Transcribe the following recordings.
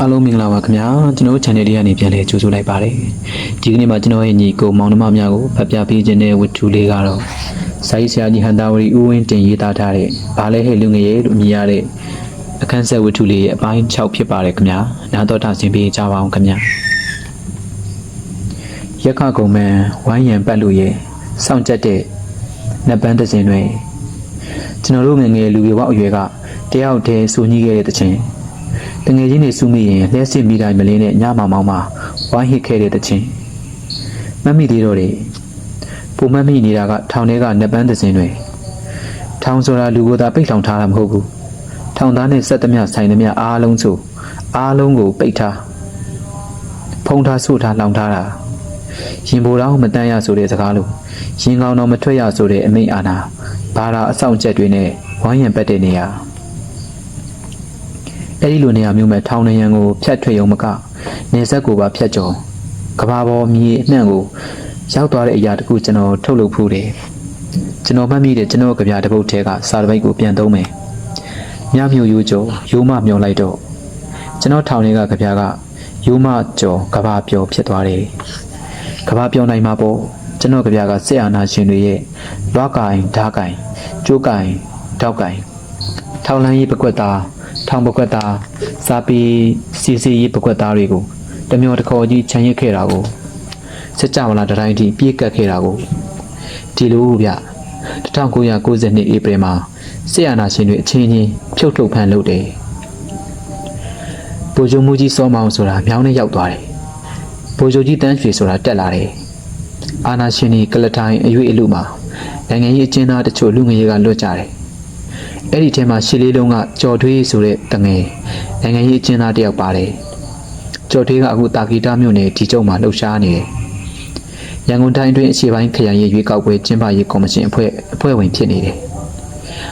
အားလုံးမင်္ဂလာပါခင်ဗျာကျွန်တော်တို့ channel လေးကနေပြန်လည်ကြိုဆိုလိုက်ပါတယ်ဒီကနေ့မှာကျွန်တော်ရဲ့ညီကိုမောင်နှမများကိုဖတ်ပြပေးခြင်းတဲ့ဝတ္ထုလေးကတော့စာရေးဆရာကြီးဟန်တာဝရီဦးဝင်းတင်ရေးသားထားတဲ့ဘာလဲဟဲ့လူငယ်ရဲ့လို့မြည်ရတဲ့အခန်းဆက်ဝတ္ထုလေးရဲ့အပိုင်း6ဖြစ်ပါတယ်ခင်ဗျာနားတော်တာဆင်ပေးကြပါအောင်ခင်ဗျာရက်ခကုံမန်ဝိုင်းရံပတ်လို့ရဲ့စောင့်ကြက်တဲ့နတ်ပန်းတစ်စင်တွေကျွန်တော်တို့ငယ်ငယ်လူရွေးပေါက်အရွယ်ကတယောက်တည်းစူညှိခဲ့တဲ့တခြင်း တငယ်ချင်းတွေစုမိရင်လဲစစ်မိတိုင်းမလင်းနဲ့ညမောင်မောင်မှာဝိုင်းဟစ်ခဲ့တဲ့တခြင်းမတ်မိသေးတော့တယ်ပုံမတ်မိနေတာကထောင်ထဲကနှစ်ပန်းသစင်းတွေထောင်ဆိုတာလူကိုယ်သာပိတ်ထောင်ထားတာမဟုတ်ဘူးထောင်သားနဲ့ဆက်သမျှဆိုင်သမျှအားလုံးဆိုအားလုံးကိုပိတ်ထားဖုံးထားဆုထားလောင်ထားတာရင်ဘိုတော်မတန်းရဆိုတဲ့စကားလိုရင်ကောင်းတော်မထွက်ရဆိုတဲ့အမိန့်အာဏာဘာသာအဆောင်ချက်တွေနဲ့ဝိုင်းရံပတ်တဲ့နေရာ အဲ့ဒီလိုနေရာမျိုးမဲ့ထောင်နေရန်ကိုဖြတ်ထွက်ရုံမကနေဆက်ကိုပါဖြတ်ကျော်ကဘာပေါ်မြေအနှံ့ကိုရောက်သွားတဲ့အရာတခုကျွန်တော်ထုတ်လုပ်ဖူးတယ်ကျွန်တော်မှတ်မိတဲ့ကျွန်တော်ကြပြတစ်ပုတ်ထဲကစာတစ်ပိုက်ကိုပြန်သုံးမယ်မြမျိုးရိုးကျော်ရိုးမမျောလိုက်တော့ကျွန်တော်ထောင်တွေကကြပြကရိုးမကျော်ကဘာပြော်ဖြစ်သွားတယ်ကဘာပြော်နိုင်မှာပေါ့ကျွန်တော်ကြပြကစစ်အာဏာရှင်တွေရဲ့လွားကင်ဓားကင်ကျိုးကင်တောက်ကင်ထောင်လန်းရေးပကွက်သား ထောင်ပကွက်သားစာပီစီစီရေးပကွက်သားတွေကိုတမျောတခေါ်ကြီးခြံရစ်ခဲ့တာကိုစစ်ကြမလားတတိုင်းထိပြေးကတ်ခဲ့တာကိုဒီလိုဗျ1990နှစ်ဧပြီမှာဆီယနာရှင်တွေအချင်းချင်းဖြုတ်ထုတ်ဖန်လုပ်တယ်ဗိုလ်ချုပ်မူကြီးစောမောင်ဆိုတာမြောင်းနဲ့ရောက်သွားတယ်ဗိုလ်ချုပ်ကြီးတန်းရွှေဆိုတာတက်လာတယ်အာနာရှင်ဒီကလထိုင်အရွေအလူမှာနိုင်ငံရေးအကျဉ်းသားတချို့လူငယ်ရေးကလွတ်ကြတယ် အဲ့ဒီထဲမှာရှစ်လေးလုံးကကြော်ထွေးဆိုတဲ့တငယ်နိုင်ငံရေးအကျဉ်းသားတစ်ယောက်ပါတယ်ကြော်ထွေးကအခုတာဂီတာမြို့နယ်ဒီကျုံမှာလှုပ်ရှားနေတယ်ရန်ကုန်တိုင်းအတွင်းအရှေ့ပိုင်းခရိုင်ရေးရွေးကောက်ပွဲကျင်းပရေးကော်မရှင်အဖွဲ့အဖွဲ့ဝင်ဖြစ်နေတယ်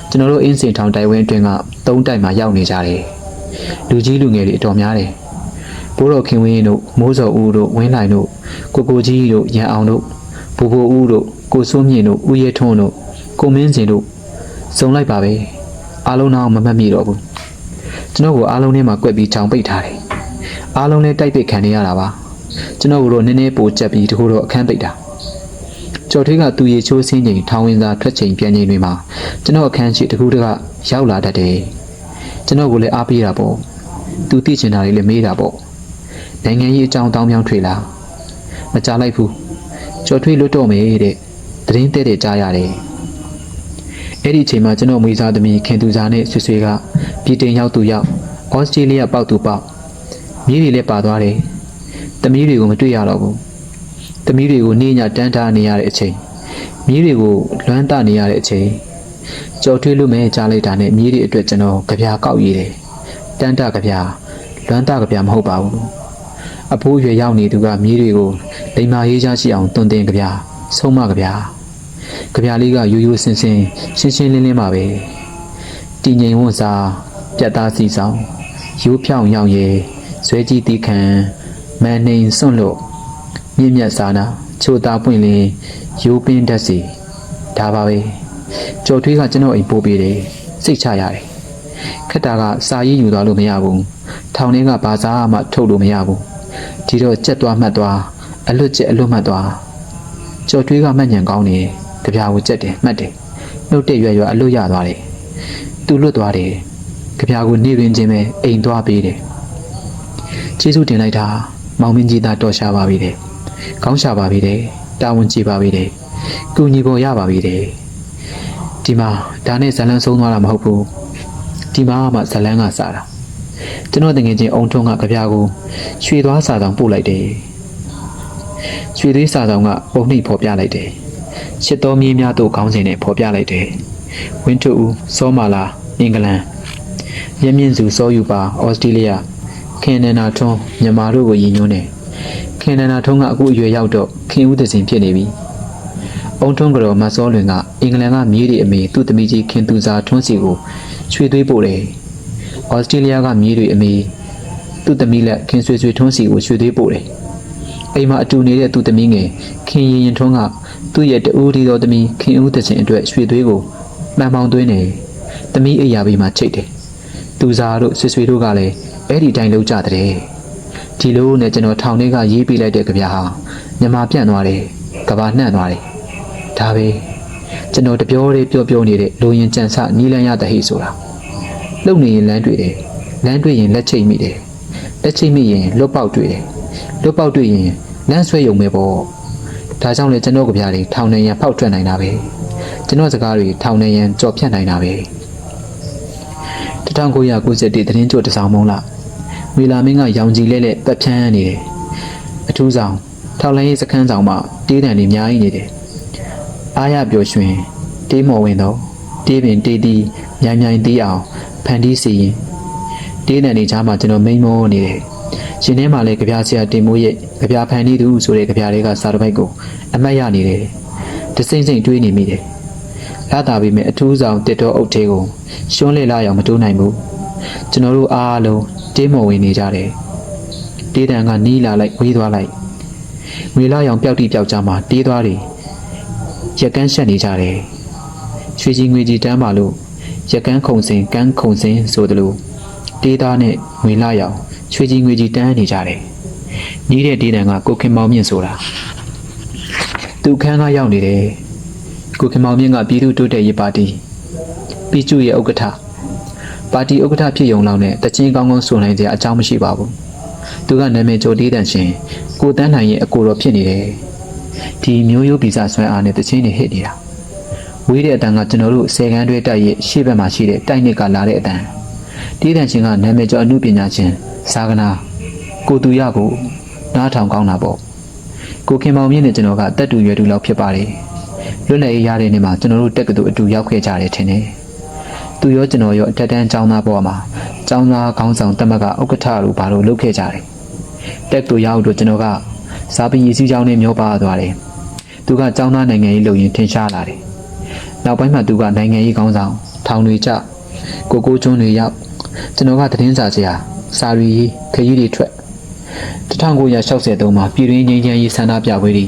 ကျွန်တော်တို့အင်းစင်ထောင်တိုင်ဝင်းအတွင်းကသုံးတိုက်မှာရောက်နေကြတယ်လူကြီးလူငယ်တွေအတော်များတယ်ဘိုးတော်ခင်ဝင်းတို့မိုးစော်ဦးတို့ဝင်းလိုက်တို့ကိုကိုကြီးတို့ရန်အောင်တို့ဘူဘူဦးတို့ကိုစိုးမြင့်တို့ဦးရဲထွန်းတို့ကိုမင်းစင်တို့စုံလိုက်ပါပဲ အားလုံးတော့မမှတ်မိတော့ဘူးကျွန်တော်ကအားလုံးထဲမှာကွက်ပြီးချောင်ပိတ်ထားတယ်အားလုံးလည်းတိုက်ပိတ်ခံနေရတာပါကျွန်တော်တို့နည်းနည်းပိုကြက်ပြီးတခုတော့အခန်းပိတ်တာကျော်ထွေးကသူရေချိုးစင်းချိန်ထောင်းဝင်စာထွက်ချိန်ပြန်ချိန်တွေမှာကျွန်တော်အခန်းရှိတခုတကရောက်လာတတ်တယ်ကျွန်တော်ကလည်းအားပေးတာပေါ့သူသိချင်တာတွေလည်းမေးတာပေါ့နိုင်ငံရေးအကြောင်းတောင်းပြောင်းထွေလာမကြလိုက်ဘူးကျော်ထွေးလွတ်တော့မယ်တဲ့သတင်းတဲ့တဲ့ကြားရတယ် အဲ့ဒီအချိန်မှာကျွန်တော်မွေးစားသမီးခင်သူစားနဲ့ဆွေဆွေကပြည်တင်ရောက်သူရောက်ဩစတြေးလျပေါက်သူပေါက်မြေးတွေလည်းပါသွားတယ်။သမီးတွေကိုမတွေ့ရတော့ဘူး။သမီးတွေကိုနေညတန်းထားနေရတဲ့အချိန်မြေးတွေကိုလွမ်းတနေရတဲ့အချိန်ကြော်ထွေးလို့မဲကြားလိုက်တာနဲ့မြေးတွေအတွက်ကျွန်တော်ကြပြာကောက်ရည်တယ်။တန်းတကြပြာလွမ်းတကြပြာမဟုတ်ပါဘူး။အဖိုးရွယ်ရောက်နေသူကမြေးတွေကိုလိမ္မာရေးချရှိအောင်တွင်တင်ကြပြာဆုံးမကြပြာ ကြပြလေးကရိုးရိုးစင်စင်ရှင်းရှင်းလင်းလင်းပါပဲတည်ငြိမ်ဝတ်စားပြတ်သားစီဆောင်ရိုးဖြောင်းရောက်ရဲဇွဲကြီးတီးခံမန်နှိန်စွန့်လို့မြင့်မြတ်စာနာချိုသားပွင့်လင်းရိုးပင်းတတ်စီဒါပါပဲကြော်ထွေးကကျွန်တော်အိမ်ပို့ပေးတယ်စိတ်ချရတယ်ခက်တာကစာရေးယူသွားလို့မရဘူးထောင်ထဲကဘာသာမှထုတ်လို့မရဘူးဒီတော့ကြက်သွားမှတ်သွားအလွတ်ကျက်အလွတ်မှတ်သွားကြော်ထွေးကမှတ်ညံကောင်းနေ ကြပြာကိုကြက်တယ်မှတ်တယ်နှုတ်တက်ရွရွအလွတ်ရသွားတယ်သူလွတ်သွားတယ်ကြပြာကိုနေပင်ချင်းပဲအိမ်သွားပေးတယ်ကျေးဇူးတင်လိုက်တာမောင်မင်းကြီးသားတော်ရှာပါပြီတဲ့ခေါင်းရှာပါပြီတဲ့တာဝန်ကြည့်ပါပြီတဲ့ကုညီပေါ်ရပါပြီတဲ့ဒီမှာဒါနဲ့ဇလန်းဆုံးသွားတာမဟုတ်ဘူးဒီမှာမှဇလန်းကစားတာကျွန်တော်တငယ်ချင်းအုံထုံးကကြပြာကိုရွှေသွားစာဆောင်ပို့လိုက်တယ်ရွှေသေးစာဆောင်ကပုံနှိပ်ဖော်ပြလိုက်တယ်။ ရှစ်တော်မြေးများတို့ခေါင်းစဉ်နဲ့ဖော်ပြလိုက်တယ်။ဝင်းထုဦးစောမာလာအင်္ဂလန်မြင့်မြင့်စုစောယူပါဩစတြေးလျခင်နနာထွန်းမြန်မာတို့ကိုရည်ညွှန်းတယ်။ခင်နနာထွန်းကအခုအရွယ်ရောက်တော့ခင်ဦးသစဉ်ဖြစ်နေပြီ။အုံထုံးကတော့မစောလွင်ကအင်္ဂလန်ကမြေးတွေအမေသူ့သမီးကြီးခင်သူစာထွန်းစီကိုရွှေသွေးပို့တယ်။ဩစတြေးလျကမြေးတွေအမေသူ့သမီးလက်ခင်ဆွေဆွေထွန်းစီကိုရွှေသွေးပို့တယ်။အိမ်မှာအတူနေတဲ့သူ့သမီးငယ်ခင်ရင်ရင်ထွန်းက သူ့ရဲ့တူဒီတော်သမီးခင်ဦးတချင်အတွက်ရွှေသွေးကိုမှန်မောင်သွင်းနေသမီးအိယာဘေးမှာချိတ်တယ်သူစားတို့ဆွေဆွေတို့ကလည်းအဲ့ဒီတိုင်းလုံးကြတဲ့ဒီလိုနဲ့ကျွန်တော်ထောင်ထဲကရေးပေးလိုက်တဲ့ကြပြဟာမြန်မာပြန့်သွားတယ်ကဘာနှံ့သွားတယ်ဒါပဲကျွန်တော်တပြောလေးပြောပြောနေတဲ့လူရင်ကြံစနီးလန်းရတဲ့ဟိဆိုတာလုံနေရင်လမ်းတွေ့တယ်လမ်းတွေ့ရင်လက်ချိတ်မိတယ်လက်ချိတ်မိရင်လွတ်ပေါက်တွေ့တယ်လွတ်ပေါက်တွေ့ရင်လမ်းဆွဲယုံပဲပေါ့ ဒါကြောင့်လေကျွန်တော်ကြပြတွေထောင်နေရန်ဖောက်ထွက်နိုင်တာပဲကျွန်တော်စကားတွေထောင်နေရန်ကြော်ဖြတ်နိုင်တာပဲ1991သတင်းကြိုတစ်ဆောင်မုံလားမီလာမင်းကရောင်ကြီးလဲလဲပတ်ဖြန်းနေတယ်အထူးဆောင်ထောက်လိုင်းရေးစခန်းဆောင်မှာတေးတံတွေအများကြီးနေတယ်အားရပျော်ရွှင်တေးမော်ဝင်တော့တေးပင်တေးတီးမြိုင်မြိုင်တီးအောင်ဖန်တီးစီရင်တေးတံတွေကြားမှာကျွန်တော်မိန်မောနေတယ် ရှင်ထဲမှာလည်းကြပြဆရာတင်မိုးရဲ့ကြပြဖန်တီးသူဆိုတဲ့ကြပြတွေကစာတပိုက်ကိုအမတ်ရနေတယ်တစိမ့်စိမ့်တွေးနေမိတယ်လာတာပြီမဲ့အထူးဆောင်တစ်တော်အုပ်သေးကိုရှွန်းလေလာအောင်မတိုးနိုင်ဘူးကျွန်တော်တို့အားလုံးတင်းမော်ဝင်နေကြတယ်တေးတန်ကနီးလာလိုက်ဝေးသွားလိုက်ငွေလာရောင်ပျောက်တိပျောက်ကြမှာတေးသွားတယ်ရက်ကန်းရှက်နေကြတယ်ရွှေကြီးငွေကြီးတန်းပါလို့ရက်ကန်းခုံစင်ကန်းခုံစင်ဆိုသလိုတေးသားနဲ့ငွေလာရောင် ရွှေကြီးငွေကြီးတန်းနေကြတယ်နီးတဲ့တေးတန်ကကိုခင်မောင်မြင့်ဆိုတာသူခန်းကရောက်နေတယ်ကိုခင်မောင်မြင့်ကပြည်သူ့တိုးတက်ရေးပါတီပြည်ကျရဲ့ဥက္ကဋ္ဌပါတီဥက္ကဋ္ဌဖြစ်ရုံလောက်နဲ့တချင်းကောင်းကောင်းဆိုနိုင်စရာအကြောင်းမရှိပါဘူးသူကနာမည်ကျော်တေးတန်ရှင်ကိုတန်းနိုင်ရဲ့အကိုတော်ဖြစ်နေတယ်ဒီမျိုးရိုးဗီဇဆွဲအားနဲ့တချင်းတွေဟစ်နေတာဝေးတဲ့အတန်ကကျွန်တော်တို့ဆယ်ကန်းတွဲတိုက်ရဲ့ရှေ့ဘက်မှာရှိတဲ့တိုက်နှစ်ကလာတဲ့အတန်တေးတန်ရှင်ကနာမည်ကျော်အမှုပညာရှင် ဇာကနာကိုသူရကိုနားထောင်ကောင်းတာပေါ့ကိုခင်မောင်မြင့်နဲ့ကျွန်တော်ကတက်တူရွယ်တူလောက်ဖြစ်ပါတယ်လွတ်လပ်ရေးရတဲ့နေ့မှာကျွန်တော်တို့တက်ကတူအတူရောက်ခဲ့ကြတယ်ထင်တယ်သူရောကျွန်တော်ရောအထက်တန်းကျောင်းသားပေါ်မှာကျောင်းသားခေါင်းဆောင်တက်မကဥက္ကဋ္ဌလိုဘာလို့လုပ်ခဲ့ကြတယ်တက်တူရောက်တော့ကျွန်တော်ကစာပင်ရည်စည်းကျောင်းနဲ့မျောပါသွားတယ်သူကကျောင်းသားနိုင်ငံရေးလုပ်ရင်းထင်ရှားလာတယ်နောက်ပိုင်းမှာသူကနိုင်ငံရေးခေါင်းဆောင်ထောင်တွေကျကိုကိုကျွန်းတွေရောက်ကျွန်တော်ကသတင်းစာဆရာ စာရီရေးခရီးတွေထွက်1963မှာပြည်တွင်းငြိမ်းချမ်းရေးဆန္ဒပြပွဲတွေ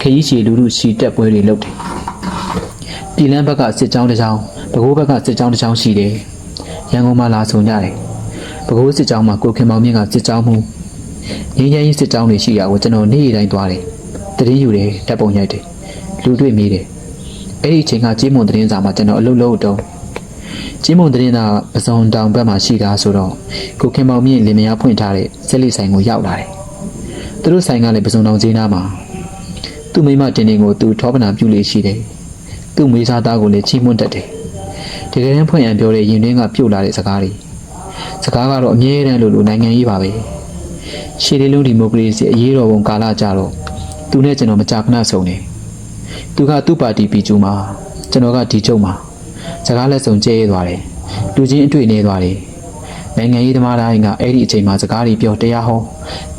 ခရီးရှည်လူလူရှီတက်ပွဲတွေလုပ်တယ်။ပြည်လန်းဘက်ကစစ်ကြောင်းတစ်ကြောင်းပဲခူးဘက်ကစစ်ကြောင်းတစ်ကြောင်းရှိတယ်။ရန်ကုန်မှာလာဆုံကြတယ်။ပဲခူးစစ်ကြောင်းမှာကိုခင်မောင်မြင့်ကစစ်ကြောင်းမှုငြိမ်းချမ်းရေးစစ်ကြောင်းတွေရှိတာကိုကျွန်တော်နေ့တိုင်းသွားတယ်။တတိယူတယ်တပ်ပုံရိုက်တယ်။လူတွေ့မိတယ်။အဲ့ဒီအချိန်ကကြေးမွန်သတင်းစာမှာကျွန်တော်အလုပ်လုပ်တော့ ကြေးမွန်သတင်းစာပစုံတောင်ဘက်မှာရှိတာဆိုတော့ကိုခင်မောင်မြင့်လင်မယားဖွင့်ထားတဲ့ဆက်လက်ဆိုင်ကိုရောက်လာတယ်။သူတို့ဆိုင်ကလည်းပစုံတောင်ကျေးနားမှာသူ့မိမတင်တင်ကိုသူထောပနာပြုလေရှိတယ်။သူ့မေးစားသားကိုလည်းချီးမွမ်းတတ်တယ်။တကယ်တမ်းဖွင့်ရန်ပြောတဲ့ရင်တွင်းကပြုတ်လာတဲ့စကားတွေ။စကားကတော့အမြဲတမ်းလိုလိုနိုင်ငံရေးပါပဲ။ရှေးလေးလုံးဒီမိုကရေစီအရေးတော်ပုံကာလကြတော့သူနဲ့ကျွန်တော်မကြာခဏဆုံနေ။သူကသူ့ပါတီပြည်ကျူမှာကျွန်တော်ကဒီချုပ်မှာ စကားလက်စုံကျဲရဲသွားတယ်။လူချင်းအတွေ့နေသွားတယ်။နိုင်ငံရေးသမားတိုင်းကအဲ့ဒီအချိန်မှာစကားတွေပြောတရားဟော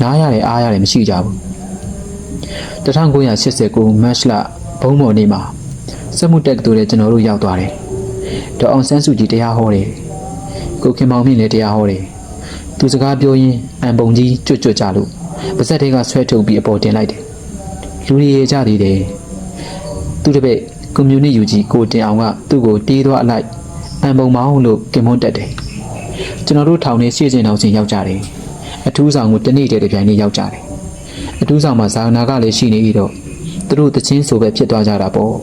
နားရတယ်အားရတယ်မရှိကြဘူး။1989မတ်လဘုံမော်နေ့မှာစက်မှုတက်ကတူတဲ့ကျွန်တော်တို့ရောက်သွားတယ်။ဒေါ်အောင်ဆန်းစုကြည်တရားဟောတယ်။ကိုခင်မောင်မြင့်လည်းတရားဟောတယ်။သူစကားပြောရင်းအံပုံကြီးကြွတ်ကြွတ်ကြလို့ပါဇက်တွေကဆွဲထုတ်ပြီးအပေါ်တင်လိုက်တယ်။လူတွေရကြသေးတယ်။သူတပည့် ကွန်မြူနတီယူကြီးကိုတင်အောင်ကသူ့ကိုတေးသွားအလိုက်အံပုံမောင်းလို့ကင်မွန်းတက်တယ်။ကျွန်တော်တို့ထောင်နေရှေ့စင်အောင်ချင်းရောက်ကြတယ်။အထူးဆောင်ကိုတနေ့တည်းတစ်ပြိုင်နေရောက်ကြတယ်။အထူးဆောင်မှာဇာနာကလည်းရှိနေပြီးတော့သူတို့တချင်းဆိုပဲဖြစ်သွားကြတာပေါ့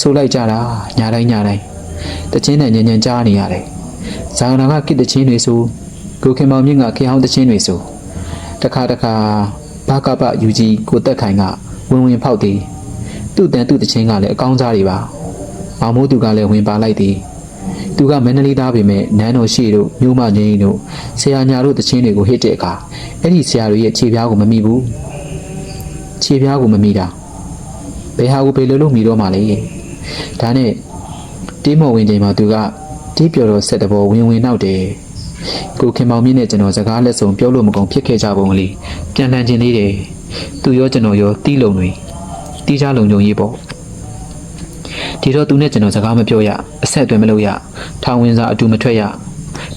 ဆိုလိုက်ကြတာညာတိုင်းညာတိုင်းတချင်းနဲ့ညံညံကြားနေရတယ်ဇာနာကကိတချင်းတွေဆိုကိုခင်မောင်မြင့်ကခေအောင်တချင်းတွေဆိုတခါတခါဘာကပယူကြီးကိုတက်ခိုင်ကဝင်ဝင်ဖောက်သည် သူ့တန်သူ့တချင်းကလည်းအကောင်းစားတွေပါမောင်မိုးသူကလည်းဝင်ပါလိုက်သည်သူကမန္တလေးသားပေမဲ့နန်းတော်ရှိတို့မြို့မငင်းတို့ဆရာညာတို့တချင်းတွေကိုဟစ်တဲ့အခါအဲ့ဒီဆရာတွေရဲ့ခြေပြားကိုမမိဘူးခြေပြားကိုမမိတာဘယ်ဟာကိုဘယ်လိုလုပ်မိတော့မှလဲဒါနဲ့တီးမော်ဝင်ချိန်မှာသူကတီးပြော်တော့ဆက်တဘောဝင်ဝင်နောက်တယ်ကိုခင်မောင်မြင့်နဲ့ကျွန်တော်စကားလက်စုံပြောလို့မကုန်ဖြစ်ခဲ့ကြပုံလေးပြန်လှန်ခြင်းသေးတယ်သူရောကျွန်တော်ရောတီးလုံတွေ တီးကြလုံကြုံရေးပေါ့ဒီတော့သူနဲ့ကျွန်တော်စကားမပြောရအဆက်အသွယ်မလုပ်ရထောင်ဝင်စာအတူမထွက်ရ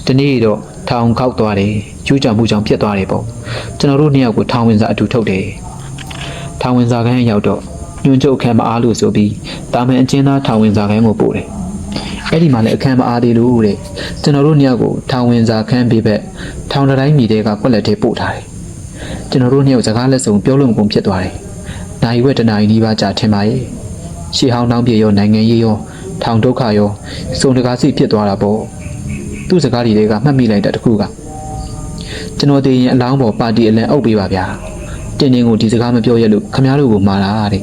ဒီနေ့တော့ထောင်ခောက်သွားတယ်ကျူးကြောင်မှုကြောင့်ဖြစ်သွားတယ်ပေါ့ကျွန်တော်တို့နှစ်ယောက်ကိုထောင်ဝင်စာအတူထုတ်တယ်ထောင်ဝင်စာခန်းရောက်တော့ညွန့်ချုပ်ခန်းမအားလို့ဆိုပြီးတာမန်အချင်းသားထောင်ဝင်စာခန်းကိုပို့တယ်အဲ့ဒီမှာလည်းအခန်းမအားသေးလို့တဲ့ကျွန်တော်တို့နှစ်ယောက်ကိုထောင်ဝင်စာခန်းပေးဘက်ထောင်တစ်တိုင်းမြေတဲကကွက်လက်ထဲပို့ထားတယ်ကျွန်တော်တို့နှစ်ယောက်စကားလက်စုံပြောလို့မကုန်ဖြစ်သွားတယ် နိုင်ဝက်တနာရီနီးပါးကြာထင်ပါရဲ့ရှေးဟောင်းနှောင်းပြေရောနိုင်ငံရေးရောထောင်ဒုက္ခရောစုံတကားစီဖြစ်သွားတာပေါ့သူ့စကားတွေကမှတ်မိလိုက်တဲ့တစ်ခုကကျွန်တော်တည်ရင်အလောင်းပေါ်ပါတီအလံအုပ်ပေးပါဗျာတင်းတင်းကိုဒီစကားမပြောရလို့ခမားတို့ကိုမာတာတဲ့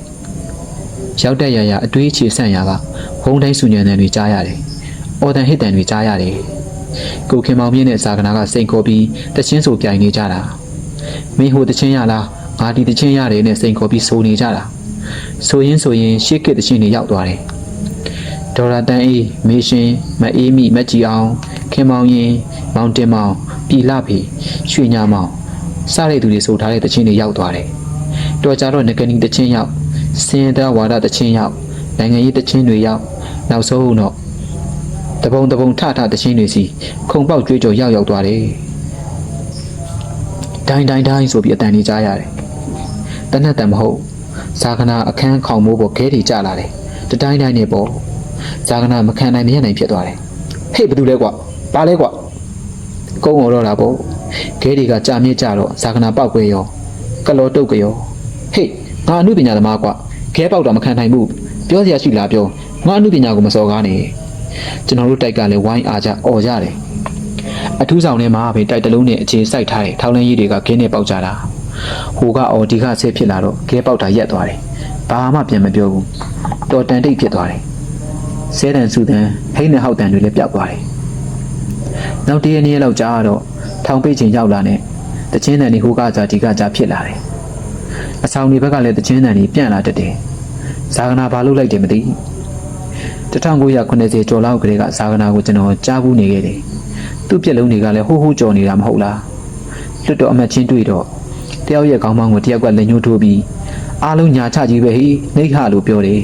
ရောက်တဲ့ရရအတွေးအခြေဆန့်ရာကဝုံတိုင်းစုညံတန်တွေကြားရတယ်။အော်တန်ဟစ်တန်တွေကြားရတယ်။ကိုခင်မောင်မြင့်နဲ့ဇာကနာကစိန်ခေါ်ပြီးတချင်းဆိုပြိုင်နေကြတာ။မင်းဟိုတချင်းရလား ငါဒီတချင်းရတယ်နဲ့စိန်ခေါ်ပြီးဆိုနေကြတာ။ဆိုရင်ဆိုရင်ရှေ့ကတချင်းတွေရောက်သွားတယ်။ဒေါ်လာတန်အေးမေရှင်မအေးမိမကြည်အောင်ခင်မောင်ရင်မောင်တင်မောင်ပြည်လာဖေရွှေညာမောင်စတဲ့သူတွေဆိုထားတဲ့တချင်းတွေရောက်သွားတယ်။တော်ကြတော့ငကနီတချင်းရောက်စင်ရဒဝါဒတချင်းရောက်နိုင်ငံရေးတချင်းတွေရောက်နောက်ဆုံးတော့တပုံတပုံထထတချင်းတွေစီခုံပေါက်ကြွေးကြော်ရောက်ရောက်သွားတယ်ဒိုင်းဒိုင်းဒိုင်းဆိုပြီးအတန်ကြီးကြားရတယ် တနက်တန်မဟုတ်ဇာကနာအခန်းခေါင်မိုးပေါ်ခဲတွေကျလာတယ်တတိုင်းတိုင်းနဲ့ပေါ့ဇာကနာမခံနိုင်မရနိုင်ဖြစ်သွားတယ်ဟေ့ဘာတူလဲကွာပါလဲကွာကုန်းတော်တော့တာပေါ့ခဲတွေကကြာမြင့်ကြတော့ဇာကနာပောက်ကွဲရောကလောတုတ်ကရောဟေ့ငါအမှုပညာသမားကွာခဲပေါက်တာမခံနိုင်ဘူးပြောစရာရှိလားပြောငါအမှုပညာကိုမစော်ကားနဲ့ကျွန်တော်တို့တိုက်ကလည်းဝိုင်းအားကြអော်ကြတယ်အထူးဆောင်ထဲမှာပဲတိုက်တလုံးနဲ့အခြေစိုက်ထားတဲ့ထောင်းလင်းကြီးတွေကခင်းနဲ့ပေါက်ကြတာ ဟိုကအော်ဒီကဆဲဖြစ်လာတော့ခဲပေါက်တာရက်သွားတယ်ဘာမှပြန်မပြောဘူးတော်တန်တိတ်ဖြစ်သွားတယ်ဆဲတန်စုတန်ဟိန်းနဲ့ဟောက်တန်တွေလည်းပြောက်သွားတယ်နောက်တရနေ့လောက်ကြာတော့ထောင်ပိတ်ချိန်ရောက်လာနဲ့တချင်းတန်ဒီဟိုကကြာဒီကကြာဖြစ်လာတယ်အဆောင်ဒီဘက်ကလည်းတချင်းတန်ကြီးပြန့်လာတတ်တယ်ဇာကနာဘာလုပ်လိုက်တယ်မသိ1980ကျော်လောက်ကလေးကဇာကနာကိုကျွန်တော်ကြားဘူးနေခဲ့တယ်သူ့ပြက်လုံးတွေကလည်းဟိုးဟိုးကြော်နေတာမဟုတ်လားလွတ်တော့အမတ်ချင်းတွေ့တော့ တယောက်ရဲ့ခေါင်းပေါင်းကိုတယောက်ကလက်ညှိုးထိုးပြီးအားလုံးညာချကြီးပဲဟိနှိတ်ခလို့ပြောတယ်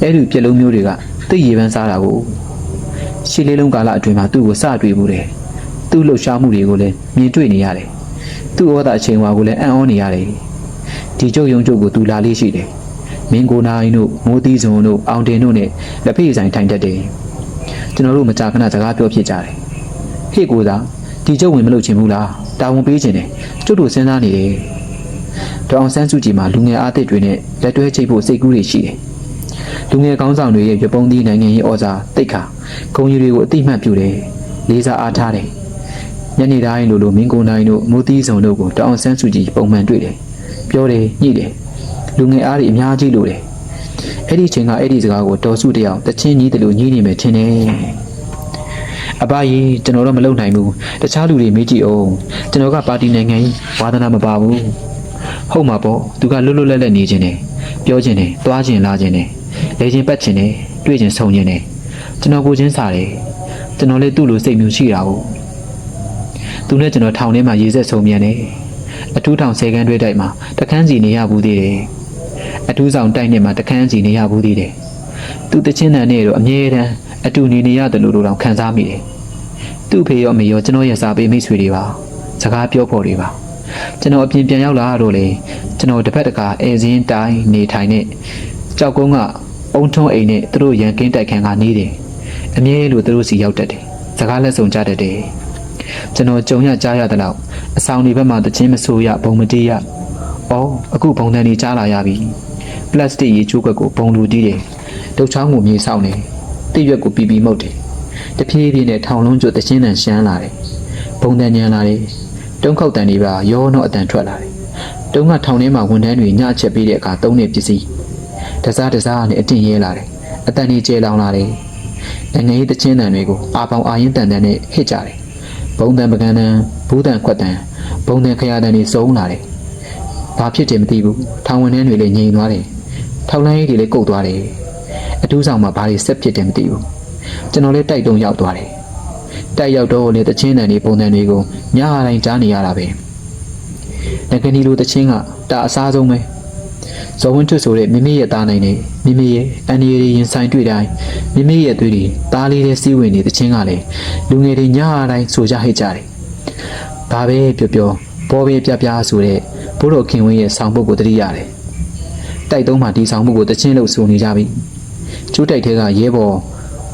အဲ့ဒီပြက်လုံးမျိုးတွေကသိရေပန်းစားတာကိုရှည်လေးလုံးကာလအတွင်းမှာသူ့ကိုစတွေ့ဘူးတယ်သူ့လှုပ်ရှားမှုတွေကိုလည်းမြင်တွေ့နေရတယ်သူ့ဩတာအချိန်ဝါကိုလည်းအံ့ဩနေရတယ်ဒီကျုပ်ယုံကျုပ်ကိုသူလာလေးရှိတယ်မင်းကိုနိုင်တို့မိုးသီးစုံတို့အောင်တင်တို့နဲ့လက်ဖေးဆိုင်ထိုင်တတ်တယ်ကျွန်တော်တို့မကြာခဏစကားပြောဖြစ်ကြတယ်ဟေ့ကိုသာဒီကျုပ်ဝင်မလုပ်ချင်ဘူးလားတာဝန်ပေးချင်တယ် ကျုပ်တို့စဉ်းစားနေတယ်ဒေါအောင်ဆန်းစုကြည်မှာလူငယ်အားသစ်တွေနဲ့လက်တွဲချိတ်ဖို့စိတ်ကူးတွေရှိတယ်လူငယ်ကောင်းဆောင်တွေရဲ့ရပုံသီးနိုင်ငံရေးဩဇာတိတ်ခါဂုံကြီးတွေကိုအတိမတ်ပြုတယ်လေးစားအားထားတယ်ညနေတိုင်းလိုလိုမင်းကိုနိုင်တို့မိုးသီးစုံတို့ကိုဒေါအောင်ဆန်းစုကြည်ပုံမှန်တွေ့တယ်ပြောတယ်ညှိတယ်လူငယ်အားတွေအများကြီးလိုတယ်အဲ့ဒီချိန်ကအဲ့ဒီစကားကိုတော်စုတယောက်တချင်းကြီးတယ်လို့ညှိနေမယ်ထင်တယ် အဘကြီးကျွန်တော်တော့မလုပ်နိုင်ဘူးတခြားလူတွေမေးကြည့်အောင်ကျွန်တော်ကပါတီနိုင်ငံကြီးဝါသနာမပါဘူးဟုတ်မှာပေါ့သူကလွတ်လွတ်လပ်လပ်နေခြင်းတယ်ပြောခြင်းတယ်သွားခြင်းလာခြင်းတယ်လဲခြင်းပတ်ခြင်းတယ်တွေ့ခြင်းဆုံခြင်းတယ်ကျွန်တော်ကိုချင်းစားတယ်ကျွန်တော်လည်းသူ့လိုစိတ်မျိုးရှိတာကိုသူနဲ့ကျွန်တော်ထောင်ထဲမှာရေဆက်ဆုံးမြန်တယ်အထူးထောင်ဆယ်ကန်းတွဲတိုက်မှာတခန်းစီနေရဘူးသေးတယ်အထူးဆောင်တိုက်နဲ့မှာတခန်းစီနေရဘူးသေးတယ်သူတချင်းတန်နဲ့တော့အမြဲတမ်းအတူနေနေရတယ်လို့တော့ခံစားမိတယ် သူ့ဖေရောအမေရောကျွန်တော်ရဲ့စာပေမိတ်ဆွေတွေပါစကားပြောဖို့တွေပါကျွန်တော်အပြင်ပြန်ရောက်လာတော့လေကျွန်တော်တစ်ဖက်တစ်ခါအဲစင်းတိုင်းနေထိုင်နဲ့ကြောက်ကုန်းကအုံထုံးအိမ်နဲ့သူတို့ရန်ကင်းတိုက်ခန်းကနေတယ်အမြဲလို့သူတို့စီရောက်တတ်တယ်စကားလက်ဆောင်ကြတတ်တယ်ကျွန်တော်ကြုံရကြားရတဲ့လောက်အဆောင်တွေဘက်မှာတချင်းမဆိုးရဘုံမတေးရ။အော်အခုဘုံတန်ကြီးကြားလာရပြီ။ပလတ်စတစ်ရေချိုးခွက်ကိုဘုံလူတီးတယ်။ဒုတ်ချောင်းကိုမြေဆောက်နေ။တိရွက်ကိုပီပီမှုတ်တယ်။ တဖြည်းဖြည်းနဲ့ထောင်လုံးကျွတ်တချင်းတန်ရှမ်းလာတယ်။ဘုံတန်ညံလာတယ်။တုံးခောက်တန်တွေပါရောတော့အတန်ထွက်လာတယ်။တုံးကထောင်ထဲမှာဝန်ထမ်းတွေညအချက်ပေးတဲ့အခါသုံးနေပစ္စည်းတစားတစားနဲ့အတင်ရဲလာတယ်။အတန်ကြီးကျဲလောင်လာတယ်။နိုင်ငံရေးတချင်းတန်တွေကိုအာပေါင်အာရင်တန်တန်နဲ့ဟစ်ကြတယ်။ဘုံတန်ပကန်းတန်ဘူးတန်ခွက်တန်ဘုံတန်ခရတန်တွေစုံလာတယ်။ဘာဖြစ်တယ်မသိဘူး။ထောင်ဝင်နှန်းတွေလည်းငြိမ်သွားတယ်။ထောက်လန်းရေးတွေလည်းကုတ်သွားတယ်။အထူးဆောင်မှာဘာတွေဆက်ဖြစ်တယ်မသိဘူး။ ကျွန်တော်လည်းတိုက်တုံရောက်သွားတယ်။တိုက်ရောက်တော့လေတချင်းတန်တွေပုံတန်တွေကိုညတိုင်းကြားနေရတာပဲ။ငကနီလိုတချင်းကတာအစားဆုံးပဲ။ဇော်ဝင်းထွတ်ဆိုတဲ့မိမိရဲ့သားနိုင်နဲ့မိမိရဲ့အန်ဒီရီရင်ဆိုင်တွေ့တိုင်းမိမိရဲ့သွေးတွေသားလေးတဲ့စီးဝင်နေတချင်းကလည်းလူငယ်တွေညတိုင်းဆိုကြဟစ်ကြတယ်။ဘာပဲပြောပြောပေါ်ပဲပြပြဆိုတဲ့ဘိုးတော်ခင်ဝင်းရဲ့ဆောင်ပုတ်ကိုတတိရတယ်။တိုက်သုံးမှာဒီဆောင်ပုတ်ကိုတချင်းလို့ဆိုနေကြပြီ။ကျိုးတိုက်ထဲကရဲဘော်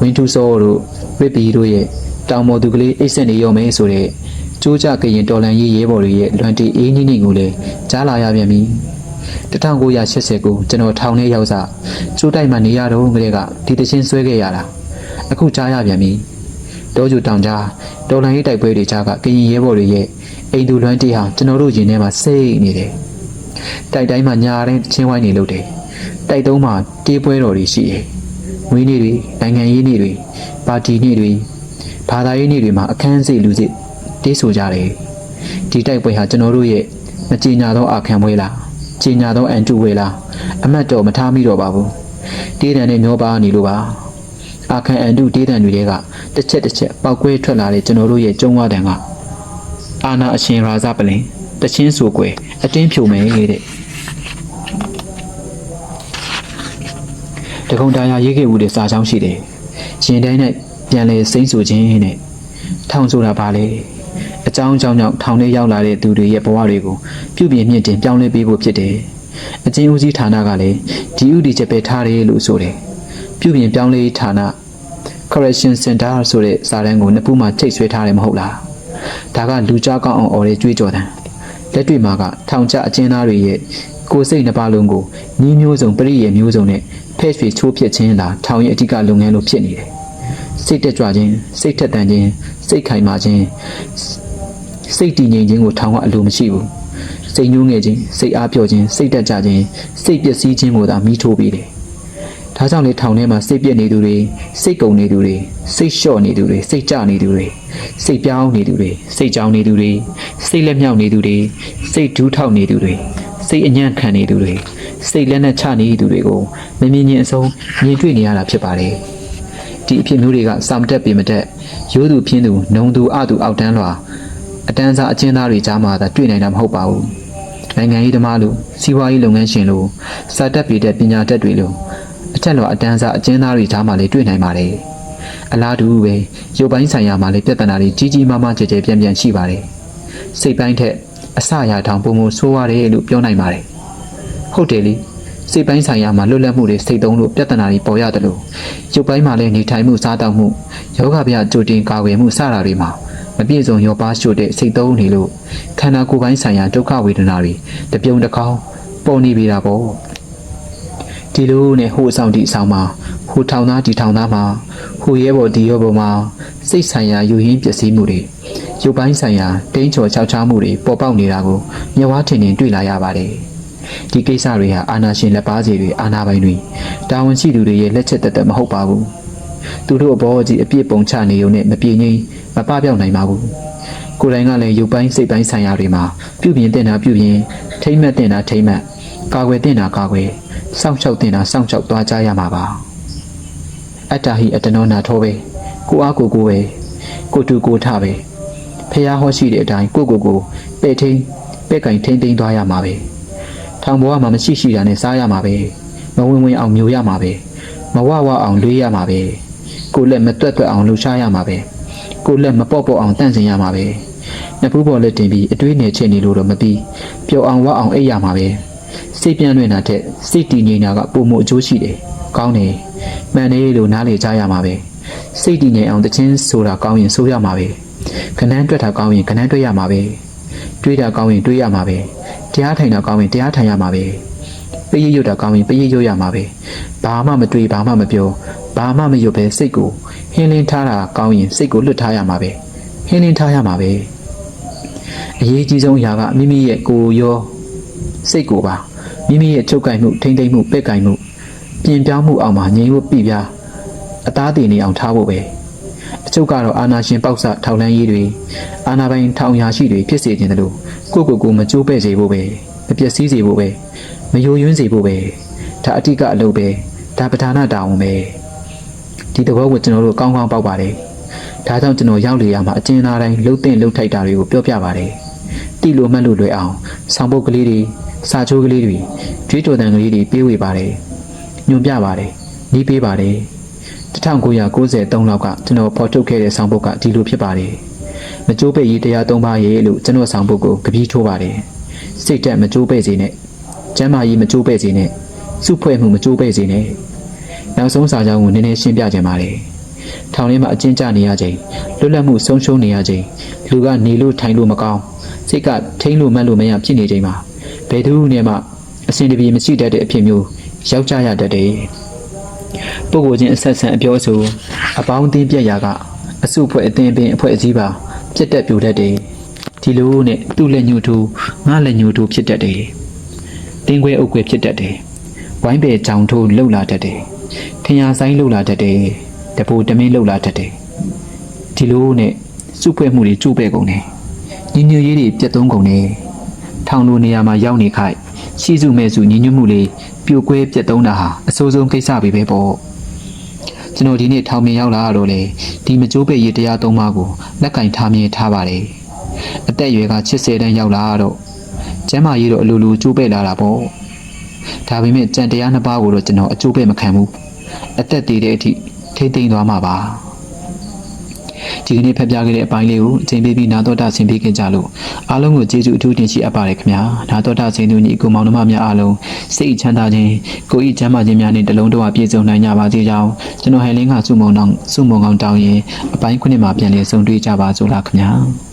ဝင်းထူစောတို့ရစ်ပီတို့ရဲ့တောင်ပေါ်သူကလေးအိတ်ဆက်နေရောမယ်ဆိုတဲ့ကျိုးကြကရင်တော်လန်ရေးရဲဘော်တွေရဲ့လွန်တီအေးနီးနီးကိုလည်းကြားလာရပြန်ပြီ1980ကိုကျွန်တော်ထောင်ထဲရောက်စားကျိုးတိုက်မှနေရတော့ကလေးကဒီတချင်းဆွဲခဲ့ရတာအခုကြားရပြန်ပြီတောကျူတောင်ကြားတော်လန်ရေးတိုက်ပွဲတွေကြားကကရင်ရဲဘော်တွေရဲ့အိမ်သူလွမ်းတီဟာကျွန်တော်တို့ရင်ထဲမှာစိတ်နေတယ်တိုက်တိုင်းမှာညာတိုင်းချင်းဝိုင်းနေလို့တယ်တိုက်သုံးမှာတေးပွဲတော်တွေရှိတယ်ဝ င်းနေတွေနိုင်ငံရေးနေတွေပါတီနေတွေဘာသာရေးနေတွေမှာအခန်းစိတ်လူစိတ်တေးဆိုကြတယ်ဒီတိုက်ပွဲဟာကျွန်တော်တို့ရဲ့မကြေညာသောအခမ်းပွဲလားကြေညာသောအန်တုဝဲလားအမတ်တော်မထားမိတော့ပါဘူးတေးတန်နဲ့မျောပါနေလို့ပါအခမ်းအန်တုတေးတန်တွေကတစ်ချက်တစ်ချက်ပောက်ကွဲထွက်လာတဲ့ကျွန်တော်တို့ရဲ့ကျုံးဝတန်ကအာနာအရှင်ရာဇပလင်တချင်းဆိုကွယ်အတင်းဖြိုမယ်တဲ့ တကုံတာယာရေးခဲ့မှုတဲ့စာချောင်းရှိတယ်ရင်တိုင်းနဲ့ပြန်လဲစိမ့်ဆူခြင်းနဲ့ထောင်ဆိုတာပါလေအကြောင်းအကြောင်းကြောင့်ထောင်ထဲရောက်လာတဲ့သူတွေရဲ့ဘဝတွေကိုပြုပြင်မြင့်တင်ပြောင်းလဲပေးဖို့ဖြစ်တယ်အချင်းဦးစီးဌာနကလည်းဒီဥဒီချက်ပဲထားတယ်လို့ဆိုတယ်ပြုပြင်ပြောင်းလဲဌာန correction center ဆိုတဲ့စာတန်းကိုနှစ်ပူးမှာချိတ်ဆွဲထားတယ်မဟုတ်လားဒါကလူကြားကောင်းအောင်អော်တဲ့ကြွေးကြော်တံလက်တွေ့မှာကထောင်ချအကျဉ်းသားတွေရဲ့ ကိုယ်စိတ်နှစ်ပါးလုံးကိုညီးမျိုးစုံပရိယေမျိုးစုံနဲ့ဖဲ့ရွှေချိုးဖြစ်ခြင်းသာထောင်ရဲ့အဓိကလုပ်ငန်းလို့ဖြစ်နေတယ်စိတ်တက်ကြွခြင်းစိတ်ထက်သန်ခြင်းစိတ်ခိုင်မာခြင်းစိတ်တည်ငြိမ်ခြင်းကိုထောင်ကအလိုမရှိဘူးစိတ်ညှိုးငယ်ခြင်းစိတ်အားပြော့ခြင်းစိတ်တက်ကြခြင်းစိတ်ပျက်စီးခြင်းကိုသာမိထိုးပေးတယ်ဒါကြောင့်လေထောင်ထဲမှာစိတ်ပြက်နေသူတွေစိတ်ကုန်နေသူတွေစိတ်လျှော့နေသူတွေစိတ်ကြနေသူတွေစိတ်ပြောင်းနေသူတွေစိတ်ကြောင်းနေသူတွေစိတ်လက်မြောက်နေသူတွေစိတ်ဒူးထောက်နေသူတွေ စိတ်အညံ့ခံနေသူတွေစိတ်လက်နဲ့ချနေသူတွေကိုမမြင်မြင်အဆုံးမြင်တွေ့နေရတာဖြစ်ပါတယ်ဒီအဖြစ်မျိုးတွေကစာမတက်ပေမတက်ရိုးသူပြင်းသူနှုံသူအသူအောက်တန်းလွာအတန်းစားအချင်းသားတွေကြားမှာသာတွေ့နိုင်တာမဟုတ်ပါဘူးနိုင်ငံရေးသမားလို့စီးပွားရေးလုပ်ငန်းရှင်လို့စာတက်ပေတဲ့ပညာတတ်တွေလို့အထက်လွှာအတန်းစားအကျဉ်းသားတွေကြားမှာလည်းတွေ့နိုင်ပါတယ်။အလားတူပဲရုပ်ပိုင်းဆိုင်ရာမှာလည်းပြဿနာတွေကြီးကြီးမားမားကြဲကြဲပြန့်ပြန့်ရှိပါတယ်။စိတ်ပိုင်းထက် အစရာထောင်ပုံမဆိုးရတယ်လို့ပြောနိုင်ပါတယ်။ဟုတ်တယ်လေစိတ်ပိုင်းဆိုင်ရာမှာလွတ်လပ်မှုတွေစိတ်သုံးလို့ပြဿနာတွေပေါ်ရတယ်လို့ရုပ်ပိုင်းမှာလည်းနေထိုင်မှုစားတောက်မှုယောဂဗျကြိုတင်ကာကွယ်မှုစတာတွေမှာမပြည့်စုံရောပါရှို့တဲ့စိတ်သုံးနေလို့ခန္ဓာကိုယ်ပိုင်းဆိုင်ရာဒုက္ခဝေဒနာတွေတပြုံတစ်ခေါင်းပေါ်နေပြီတာပေါ့။ ဒီလိုနဲ့ဟိုအဆောင်ဒီအဆောင်မှာဟိုထောင်သားဒီထောင်သားမှာဟိုရဲဘော်ဒီရဲဘော်မှာစိတ်ဆိုင်ရာယူရင်းပျက်စီးမှုတွေရုပ်ပိုင်းဆိုင်ရာတိန်းချော်ချောက်ချားမှုတွေပေါ်ပေါက်နေတာကိုမျက်ဝါးထင်ထင်တွေ့လာရပါတယ်။ဒီကိစ္စတွေဟာအာနာရှင်လက်ပါစီတွေအာနာပိုင်တွေတာဝန်ရှိသူတွေရဲ့လက်ချက်တက်တက်မဟုတ်ပါဘူး။သူတို့အဘောကြီးအပြစ်ပုံချနေုံနဲ့မပြေငိမ့်မပပြောက်နိုင်ပါဘူး။ကိုယ်တိုင်ကလည်းရုပ်ပိုင်းစိတ်ပိုင်းဆိုင်ရာတွေမှာပြုပြင်တင်တာပြုပြင်ထိမ့်မှတ်တင်တာထိမ့်မှတ်ကာကွယ်တင်တာကာကွယ် စောင့်ရှောက်တင်တာစောင့်ရှောက်သွားကြရမှာပါအတ္တဟိအတနောနာထောပဲကိုအားကိုကိုပဲကိုတူကိုထပဲဖះဟောရှိတဲ့အတိုင်းကိုကိုကိုပဲ့ထိန်ပဲ့ကင်ထိန်ထိန်သွားရမှာပဲထောင်ဘဝမှာမရှိရှိတာနဲ့စားရမှာပဲမဝင်ဝင်အောင်မျိုးရမှာပဲမဝဝအောင်လွေးရမှာပဲကိုလက်မတွက်တွက်အောင်လှူရှားရမှာပဲကိုလက်မပေါ့ပေါ့အောင်တန့်စင်ရမှာပဲနှစ်ဖူးပေါ်လက်တင်ပြီးအတွေးနဲ့ချိန်နေလို့တော့မပြီးပျော်အောင်ဝအောင်အိပ်ရမှာပဲ စိတ်ပြန့်လွင်တာတဲ့စိတ်တည်ငြိမ်တာကပုံမှုအကျိုးရှိတယ်ကောင်းတယ်မှန်တယ်လို့နားလေကြရမှာပဲစိတ်တည်ငြိမ်အောင်တခြင်းဆိုတာကောင်းရင်ဆိုရမှာပဲခဏန်းတွက်တာကောင်းရင်ခဏန်းတွက်ရမှာပဲတွေးတာကောင်းရင်တွေးရမှာပဲတရားထိုင်တာကောင်းရင်တရားထိုင်ရမှာပဲပရိရွတ်တာကောင်းရင်ပရိရွတ်ရမှာပဲဘာမှမတွေးဘာမှမပြောဘာမှမရွတ်ပဲစိတ်ကိုဟင်းလင်းထားတာကောင်းရင်စိတ်ကိုလွတ်ထားရမှာပဲဟင်းလင်းထားရမှာပဲအရေးကြီးဆုံးအရာကမိမိရဲ့ကိုယ်ရောစိတ်ကိုပါ မိမိရဲ့ချုပ်ကင်မှုထိမ့်သိမ့်မှုပဲ့ကင်မှုပြင်ပြောင်းမှုအောင်မှာငြိမ်ဝတ်ပြပြအသားတည်နေအောင်ထားဖို့ပဲအချုပ်ကတော့အာနာရှင်ပေါက်ဆထောက်လန်းရေးတွေအာနာပိုင်ထောင်ရာရှိတွေဖြစ်စေခြင်းတလို့ကိုကိုကိုမကြိုးပဲ့စေဖို့ပဲမပျက်စီးစေဖို့ပဲမယိုယွင်းစေဖို့ပဲဒါအတိကအလုပ်ပဲဒါပဌာနာတာဝန်ပဲဒီသဘောကိုကျွန်တော်တို့ကောင်းကောင်းပေါက်ပါတယ်ဒါကြောင့်ကျွန်တော်ရောက်လေရမှာအကျဉ်းသားတိုင်းလှုပ်တဲ့လှုပ်ထိုက်တာတွေကိုပြောပြပါတယ်တိလို့မှတ်လို့လွယ်အောင်ဆောင်းပုတ်ကလေးတွေ စာချိုးကလေးတွေကြွေးကြော်တန်ကလေးတွေပေးဝေပါတယ်ညွန်ပြပါတယ်နီးပေးပါတယ်1993လောက်ကကျွန်တော်ဖော်ထုတ်ခဲ့တဲ့ဆောင်းပုတ်ကဒီလိုဖြစ်ပါတယ်မကြိုးပိတ်ရေးတရား၃ပါးရေးလို့ကျွန်တော်ဆောင်းပုတ်ကိုကပီးထိုးပါတယ်စိတ်တက်မကြိုးပိတ်စေနဲ့ကျမ်းမာရေးမကြိုးပိတ်စေနဲ့စုဖွဲ့မှုမကြိုးပိတ်စေနဲ့နောက်ဆုံးစာကြောင်းကိုနည်းနည်းရှင်းပြကြပါတယ်ထောင်ထဲမှာအကျဉ်းချနေရချိန်လွတ်လပ်မှုဆုံးရှုံးနေရချိန်လူကနေလို့ထိုင်လို့မကောင်းစိတ်ကထိမ့်လို့မတ်လို့မရဖြစ်နေချိန်မှာ ဘယ်သူနဲ့မှအစဉ်တပြေမရှိတတ်တဲ့အဖြစ်မျိုးရောက်ကြရတတ်တယ်ပုဂ္ဂိုလ်ချင်းအဆက်ဆံအပြောအဆိုအပေါင်းအသင်းပြက်ရာကအစုအဖွဲ့အသင်းပင်အဖွဲ့အစည်းပါပြက်တက်ပြိုတတ်တယ်ဒီလိုနဲ့သူ့လက်ညှို့ထိုးငါလက်ညှို့ထိုးဖြစ်တတ်တယ်တင်းခွဲအုပ်ခွဲဖြစ်တတ်တယ်ဝိုင်းပေကြောင်ထိုးလှုပ်လာတတ်တယ်ထင်ရဆိုင်လှုပ်လာတတ်တယ်တပူတမင်းလှုပ်လာတတ်တယ်ဒီလိုနဲ့စုဖွဲ့မှုတွေကျိုးပဲ့ကုန်တယ်ညီညွတ်ရေးတွေပြတ်သုံးကုန်တယ် ထောင်လိုနေရာမှာရောက်နေခိုက်ရှိစုမဲ့စုညီညွတ်မှုလေးပြိုကွဲပြတ်သုံးတာဟာအဆိုးဆုံးကိစ္စပဲပဲပေါ့ကျွန်တော်ဒီနေ့ထောင်မြင်ရောက်လာတော့လေဒီမကျိုးပဲ့ရေးတရားသုံးပါးကိုလက်ကင်ထားမြင်ထားပါတယ်အသက်အရွယ်က80တန်းရောက်လာတော့ကျမ်းမာရေးတော့အလိုလိုကျိုးပဲ့လာတာပေါ့ဒါပေမဲ့ကြံတရားနှစ်ပါးကိုတော့ကျွန်တော်အကျိုးပဲ့မခံဘူးအသက်တည်တဲ့အထိထိမ့်သိမ်းသွားမှာပါ ဒီကနေ့ဖတ်ပြခဲ့တဲ့အပိုင်းလေးကိုအချိန်ပေးပြီးနာတော်တာဆင်ပေးခင်ကြလို့အားလုံးကိုကျေးဇူးအထူးတင်ရှိအပ်ပါတယ်ခင်ဗျာနာတော်တာဆင်သူညီကိုမောင်နှမများအားလုံးစိတ်ချမ်းသာခြင်းကိုယ်ဤချမ်းသာခြင်းများနဲ့တလုံးတော်ပြည့်စုံနိုင်ကြပါစေကြောင်းကျွန်တော်ဟယ်လင်းကစုမုံတောင်စုမုံကောင်တောင်းရင်အပိုင်းခုနှစ်မှာပြန်လည်ဆုံတွေ့ကြပါစို့လားခင်ဗျာ